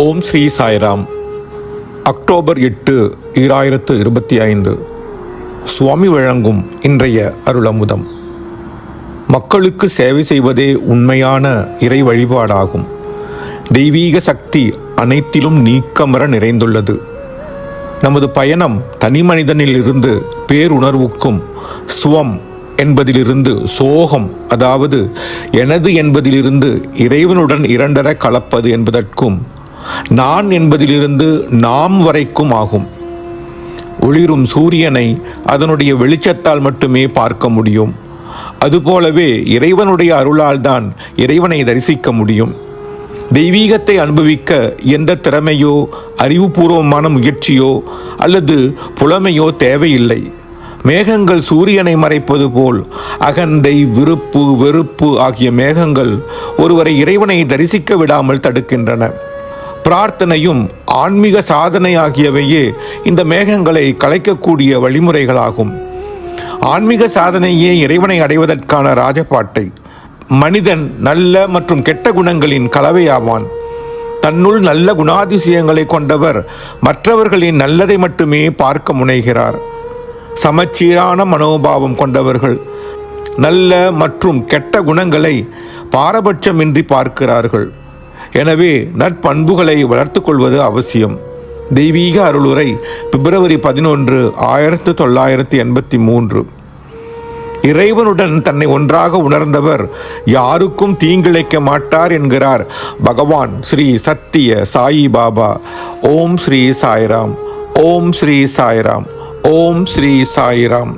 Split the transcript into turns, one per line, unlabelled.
ஓம் Sri Sairam. October எட்டு ஈராயிரத்து இருபத்தி ஐந்து சுவாமி வழங்கும் இன்றைய அருளமுதம். மக்களுக்கு சேவை செய்வதே உண்மையான இறை வழிபாடாகும். தெய்வீக சக்தி அனைத்திலும் நீக்கமர நிறைந்துள்ளது. நமது பயணம் தனி மனிதனிலிருந்து பேருணர்வுக்கும் சுவம் என்பதிலிருந்து சோகம் அதாவது எனது என்பதிலிருந்து இறைவனுடன் இரண்டர கலப்பது என்பதற்கும் நான் என்பதிலிருந்து நாம் வரைக்கும் ஆகும். ஒளிரும் சூரியனை அதனுடைய வெளிச்சத்தால் மட்டுமே பார்க்க முடியும். அதுபோலவே இறைவனுடைய அருளால் தான் இறைவனை தரிசிக்க முடியும். தெய்வீகத்தை அனுபவிக்க எந்த திறமையோ அறிவுபூர்வமான முயற்சியோ அல்லது புலமையோ தேவையில்லை. மேகங்கள் சூரியனை மறைப்பது போல் அகந்தை விருப்பு வெறுப்பு ஆகிய மேகங்கள் ஒருவரை இறைவனை தரிசிக்க விடாமல் தடுக்கின்றன. பிரார்த்தனையும் ஆன்மீக சாதனை ஆகியவையே இந்த மேகங்களை கலைக்கக்கூடிய வழிமுறைகளாகும். ஆன்மீக சாதனையே இறைவனை அடைவதற்கான ராஜபாட்டை மனிதன் நல்ல மற்றும் கெட்ட குணங்களின் கலவையாவான். தன்னுள் நல்ல குணாதிசயங்களை கொண்டவர் மற்றவர்களின் நல்லதை மட்டுமே பார்க்க முனைகிறார். சமச்சீரான மனோபாவம் கொண்டவர்கள் நல்ல மற்றும் கெட்ட குணங்களை பாரபட்சமின்றி பார்க்கிறார்கள். எனவே நற்பண்புகளை வளர்த்து கொள்வது அவசியம். தெய்வீக அருளுரை பிப்ரவரி பதினொன்று ஆயிரத்து தொள்ளாயிரத்து எண்பத்தி மூன்று. இறைவனுடன் தன்னை ஒன்றாக உணர்ந்தவர் யாருக்கும் தீங்கிழைக்க மாட்டார் என்கிறார் பகவான் ஸ்ரீ சத்திய சாயி பாபா. ஓம் ஸ்ரீ சாய்ராம் ஓம் ஸ்ரீ சாய்ராம் ஓம் ஸ்ரீ சாய்ராம்.